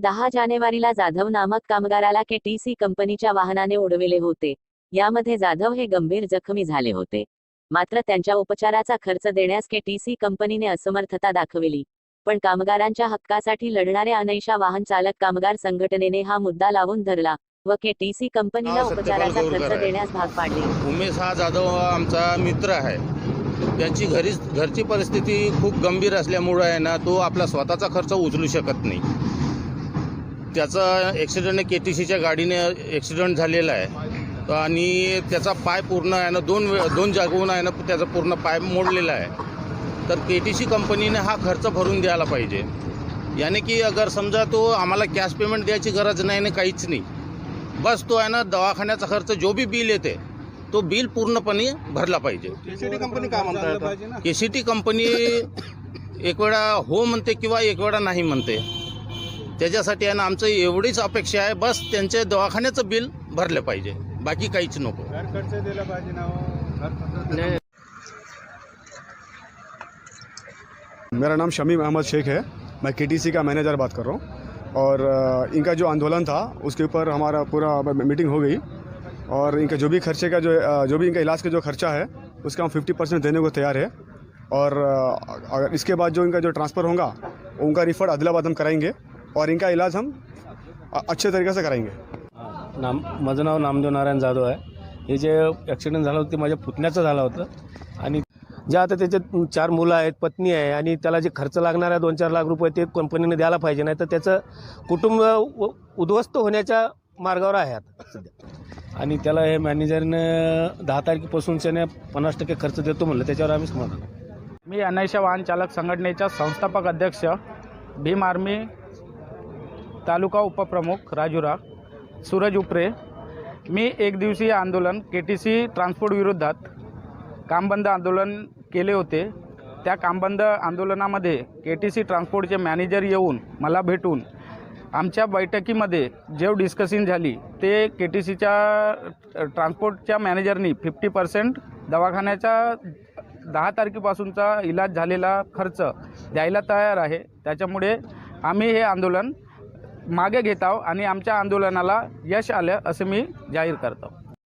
दहा जानेवारीला जाधव नामक कामगाराला केटीसी कंपनीच्या वाहनाने उडविले होते. यामध्ये जाधव हे गंभीर जखमी झाले होते. मात्र त्यांच्या उपचाराचा खर्च देण्यास केटीसी कंपनीने असमर्थता दाखविली. पण कामगारांच्या हक्कासाठी लढणाऱ्या अनैशा वाहन चालक कामगार संघटनेने हा मुद्दा लावून धरला व केटीसी कंपनीला उपचाराचा खर्च. देण्यास भाग पाडले. उमेश हा जाधव आमचा मित्र आहे. त्याची घरी घरची परिस्थिती खूप गंभीर असल्यामुळं आहे ना तो आपला स्वतःचा खर्च उचलू शकत नाही. त्याचा ॲक्सिडेंट के टी सीच्या गाडीने ॲक्सिडेंट झालेला आहे. आणि त्याचा पाय पूर्ण आहे ना दोन वे दोन जागून आहे ना त्याचा पूर्ण पाय मोडलेला आहे. तर के टी सी कंपनीने हा खर्च भरून द्यायला पाहिजे. याने की अगर समजा तो आम्हाला कॅश पेमेंट द्यायची गरज नाही ना काहीच नाही. बस तो आहे ना दवाखान्याचा खर्च जो बी बिल येते तो बिल पूर्णपणे भरला पाहिजे. केसीटी कंपनी काय म्हणतात के सी टी कंपनी एक वेळा हो म्हणते किंवा एक वेळा नाही म्हणते. त्याच्यासाठी आहे ना आमचं एवढीच अपेक्षा आहे बस त्यांचे दवाखान्याचं बिल भरलं पाहिजे. बाकी काहीच नको. खर्च दिला पाहिजे ना हो. घर खर्च मेरा नाम शमीम अहमद शेख है। मैं के का मैनेजर बात कर रहा हूँ। और इनका जो आंदोलन था उसके ऊपर हमारा पूरा मीटिंग हो गई। और इनका जो भी खर्चे का जो जो भी इनका इलाज का जो खर्चा है उसका हम फिफ्टी परसेंट देने को तैयार है। और अगर इसके बाद जो इनका जो ट्रांसफ़र होगा उनका रिफंड अदलाबाद हम कराएँगे। और इनका इलाज हम अच्छे तरीके से कराएंगे। नाम माझं नाव नामदेव नारायण जाधव आहे. हे जे ॲक्सिडेंट झालं होतं ते माझ्या पुतण्याचं झालं होतं. आणि जे आता त्याचे चार मुलं आहेत पत्नी आहे आणि त्याला जे खर्च लागणार आहे दोन चार लाख रुपये ते कंपनीने द्यायला पाहिजे नाही तर त्याचं कुटुंब उ- उद्ध्वस्त होण्याच्या मार्गावर आहे आता सध्या. आणि त्याला हे मॅनेजरनं दहा तारखेपासून त्याने पन्नास टक्के खर्च देतो म्हणलं त्याच्यावर आम्ही समाधान आहे. मी अनैशा वाहन चालक संघटनेचा संस्थापक अध्यक्ष भीम आर्मी तालुका उपप्रमुख राजुरा सूरज उपरे मी एक दिवसीय आंदोलन के टी सी ट्रान्सपोर्ट विरोधात कामबंद आंदोलन केले होते. त्या कामबंद आंदोलनामध्ये के टी सी ट्रान्सपोर्टचे मॅनेजर येऊन मला भेटून आमच्या बैठकीमध्ये जेव डिस्कसिंग झाली ते के टी सीच्या ट्रान्सपोर्टच्या मॅनेजरनी फिफ्टी पर्सेंट दवाखान्याचा दहा तारखेपासूनचा इलाज झालेला खर्च द्यायला तयार आहे. त्याच्यामुळे आम्ही हे आंदोलन मागे घेत आहो आणि आमच्या आंदोलनाला यश आलं असं मी जाहीर करतो.